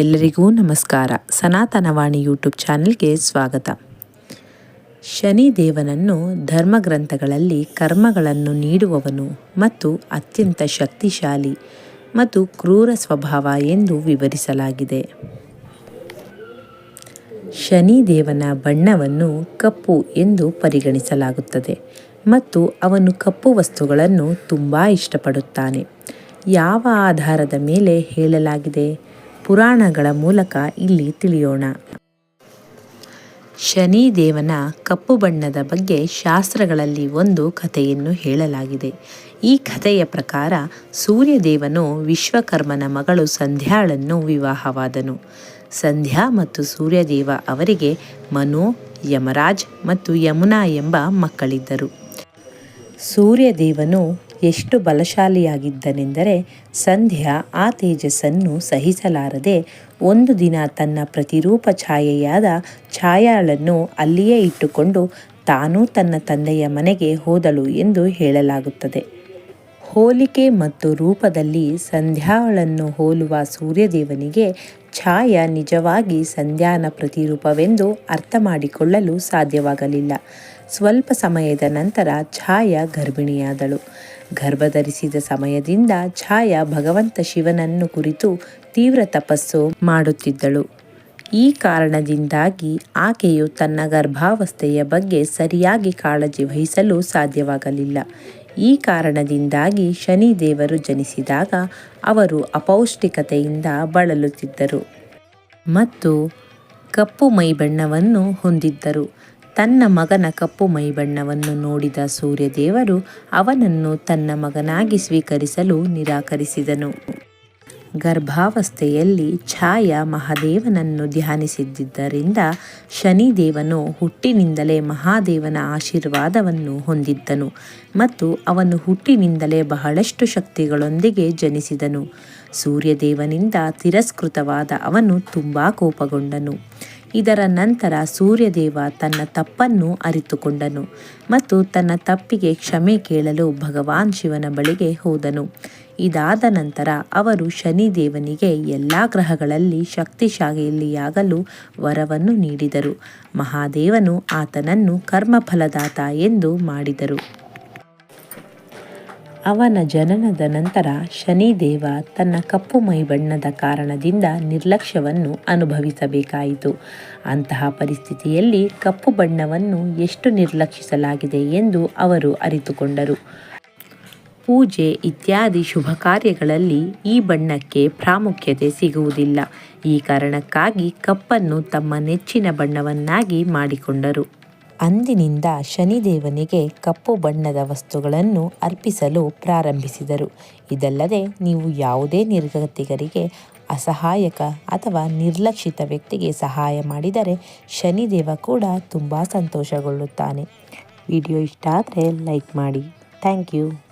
ಎಲ್ಲರಿಗೂ ನಮಸ್ಕಾರ. ಸನಾತನವಾಣಿ ಯೂಟ್ಯೂಬ್ ಚಾನೆಲ್ಗೆ ಸ್ವಾಗತ. ಶನಿ ದೇವನನ್ನು ಧರ್ಮಗ್ರಂಥಗಳಲ್ಲಿ ಕರ್ಮಗಳನ್ನು ನೀಡುವವನು ಮತ್ತು ಅತ್ಯಂತ ಶಕ್ತಿಶಾಲಿ ಮತ್ತು ಕ್ರೂರ ಸ್ವಭಾವ ಎಂದು ವಿವರಿಸಲಾಗಿದೆ. ಶನಿ ದೇವನ ಬಣ್ಣವನ್ನು ಕಪ್ಪು ಎಂದು ಪರಿಗಣಿಸಲಾಗುತ್ತದೆ ಮತ್ತು ಅವನು ಕಪ್ಪು ವಸ್ತುಗಳನ್ನು ತುಂಬ ಇಷ್ಟಪಡುತ್ತಾನೆ. ಯಾವ ಆಧಾರದ ಮೇಲೆ ಹೇಳಲಾಗಿದೆ? ಪುರಾಣಗಳ ಮೂಲಕ ಇಲ್ಲಿ ತಿಳಿಯೋಣ. ಶನಿ ದೇವನ ಕಪ್ಪು ಬಣ್ಣದ ಬಗ್ಗೆ ಶಾಸ್ತ್ರಗಳಲ್ಲಿ ಒಂದು ಕಥೆಯನ್ನು ಹೇಳಲಾಗಿದೆ. ಈ ಕಥೆಯ ಪ್ರಕಾರ ಸೂರ್ಯದೇವನು ವಿಶ್ವಕರ್ಮನ ಮಗಳು ಸಂಧ್ಯಾಳನ್ನು ವಿವಾಹವಾದನು. ಸಂಧ್ಯಾ ಮತ್ತು ಸೂರ್ಯದೇವ ಅವರಿಗೆ ಮನು, ಯಮರಾಜ್ ಮತ್ತು ಯಮುನಾ ಎಂಬ ಮಕ್ಕಳಿದ್ದರು. ಸೂರ್ಯದೇವನು ಎಷ್ಟು ಬಲಶಾಲಿಯಾಗಿದ್ದನೆಂದರೆ ಸಂಧ್ಯಾ ಆ ತೇಜಸ್ಸನ್ನು ಸಹಿಸಲಾರದೆ ಒಂದು ದಿನ ತನ್ನ ಪ್ರತಿರೂಪ ಛಾಯೆಯಾದ ಛಾಯಾಳನ್ನು ಅಲ್ಲಿಯೇ ಇಟ್ಟುಕೊಂಡು ತಾನೂ ತನ್ನ ತಂದೆಯ ಮನೆಗೆ ಹೋದಳು ಎಂದು ಹೇಳಲಾಗುತ್ತದೆ. ಹೋಲಿಕೆ ಮತ್ತು ರೂಪದಲ್ಲಿ ಸಂಧ್ಯಾಳನ್ನು ಹೋಲುವ ಸೂರ್ಯದೇವನಿಗೆ ಛಾಯ ನಿಜವಾಗಿ ಸಂಧ್ಯಾನ ಪ್ರತಿರೂಪವೆಂದು ಅರ್ಥ ಮಾಡಿಕೊಳ್ಳಲು ಸಾಧ್ಯವಾಗಲಿಲ್ಲ. ಸ್ವಲ್ಪ ಸಮಯದ ನಂತರ ಛಾಯಾ ಗರ್ಭಿಣಿಯಾದಳು. ಗರ್ಭಧರಿಸಿದ ಸಮಯದಿಂದ ಛಾಯಾ ಭಗವಂತ ಶಿವನನ್ನು ಕುರಿತು ತೀವ್ರ ತಪಸ್ಸು ಮಾಡುತ್ತಿದ್ದಳು. ಈ ಕಾರಣದಿಂದಾಗಿ ಆಕೆಯು ತನ್ನ ಗರ್ಭಾವಸ್ಥೆಯ ಬಗ್ಗೆ ಸರಿಯಾಗಿ ಕಾಳಜಿ ವಹಿಸಲು ಸಾಧ್ಯವಾಗಲಿಲ್ಲ. ಈ ಕಾರಣದಿಂದಾಗಿ ಶನಿ ದೇವರು ಜನಿಸಿದಾಗ ಅವರು ಅಪೌಷ್ಟಿಕತೆಯಿಂದ ಬಳಲುತ್ತಿದ್ದರು ಮತ್ತು ಕಪ್ಪು ಮೈಬಣ್ಣವನ್ನು ಹೊಂದಿದ್ದರು. ತನ್ನ ಮಗನ ಕಪ್ಪು ಮೈಬಣ್ಣವನ್ನು ನೋಡಿದ ಸೂರ್ಯದೇವರು ಅವನನ್ನು ತನ್ನ ಮಗನಾಗಿ ಸ್ವೀಕರಿಸಲು ನಿರಾಕರಿಸಿದನು. ಗರ್ಭಾವಸ್ಥೆಯಲ್ಲಿ ಛಾಯ ಮಹಾದೇವನನ್ನು ಧ್ಯಾನಿಸಿದ್ದರಿಂದ ಶನಿದೇವನು ಹುಟ್ಟಿನಿಂದಲೇ ಮಹಾದೇವನ ಆಶೀರ್ವಾದವನ್ನು ಹೊಂದಿದ್ದನು ಮತ್ತು ಅವನು ಹುಟ್ಟಿನಿಂದಲೇ ಬಹಳಷ್ಟು ಶಕ್ತಿಗಳೊಂದಿಗೆ ಜನಿಸಿದನು. ಸೂರ್ಯದೇವನಿಂದ ತಿರಸ್ಕೃತವಾದ ಅವನು ತುಂಬ ಕೋಪಗೊಂಡನು. ಇದರ ನಂತರ ಸೂರ್ಯದೇವ ತನ್ನ ತಪ್ಪನ್ನು ಅರಿತುಕೊಂಡನು ಮತ್ತು ತನ್ನ ತಪ್ಪಿಗೆ ಕ್ಷಮೆ ಕೇಳಲು ಭಗವಾನ್ ಶಿವನ ಬಳಿಗೆ ಹೋದನು. ಇದಾದ ನಂತರ ಅವರು ಶನಿದೇವನಿಗೆ ಎಲ್ಲ ಗ್ರಹಗಳಲ್ಲಿ ಶಕ್ತಿಶಾಲಿಯಾಗಲು ವರವನ್ನು ನೀಡಿದರು. ಮಹಾದೇವನು ಆತನನ್ನು ಕರ್ಮಫಲದಾತ ಎಂದು ಮಾಡಿದರು. ಅವನ ಜನನದ ನಂತರ ಶನಿದೇವ ತನ್ನ ಕಪ್ಪು ಮೈಬಣ್ಣದ ಕಾರಣದಿಂದ ನಿರ್ಲಕ್ಷ್ಯವನ್ನು ಅನುಭವಿಸಬೇಕಾಯಿತು. ಅಂತಹ ಪರಿಸ್ಥಿತಿಯಲ್ಲಿ ಕಪ್ಪು ಬಣ್ಣವನ್ನು ಎಷ್ಟು ನಿರ್ಲಕ್ಷಿಸಲಾಗಿದೆ ಎಂದು ಅವರು ಅರಿತುಕೊಂಡರು. ಪೂಜೆ ಇತ್ಯಾದಿ ಶುಭ ಕಾರ್ಯಗಳಲ್ಲಿ ಈ ಬಣ್ಣಕ್ಕೆ ಪ್ರಾಮುಖ್ಯತೆ ಸಿಗುವುದಿಲ್ಲ. ಈ ಕಾರಣಕ್ಕಾಗಿ ಕಪ್ಪನ್ನು ತಮ್ಮ ನೆಚ್ಚಿನ ಬಣ್ಣವನ್ನಾಗಿ ಮಾಡಿಕೊಂಡರು. ಅಂದಿನಿಂದ ಶನಿದೇವನಿಗೆ ಕಪ್ಪು ಬಣ್ಣದ ವಸ್ತುಗಳನ್ನು ಅರ್ಪಿಸಲು ಪ್ರಾರಂಭಿಸಿದರು. ಇದಲ್ಲದೆ ನೀವು ಯಾವುದೇ ನಿರ್ಗತಿಗರಿಗೆ ಅಸಹಾಯಕ ಅಥವಾ ನಿರ್ಲಕ್ಷಿತ ವ್ಯಕ್ತಿಗೆ ಸಹಾಯ ಮಾಡಿದರೆ ಶನಿದೇವ ಕೂಡ ತುಂಬ ಸಂತೋಷಗೊಳ್ಳುತ್ತಾನೆ. ವಿಡಿಯೋ ಇಷ್ಟ ಆದರೆ ಲೈಕ್ ಮಾಡಿ. Thank you.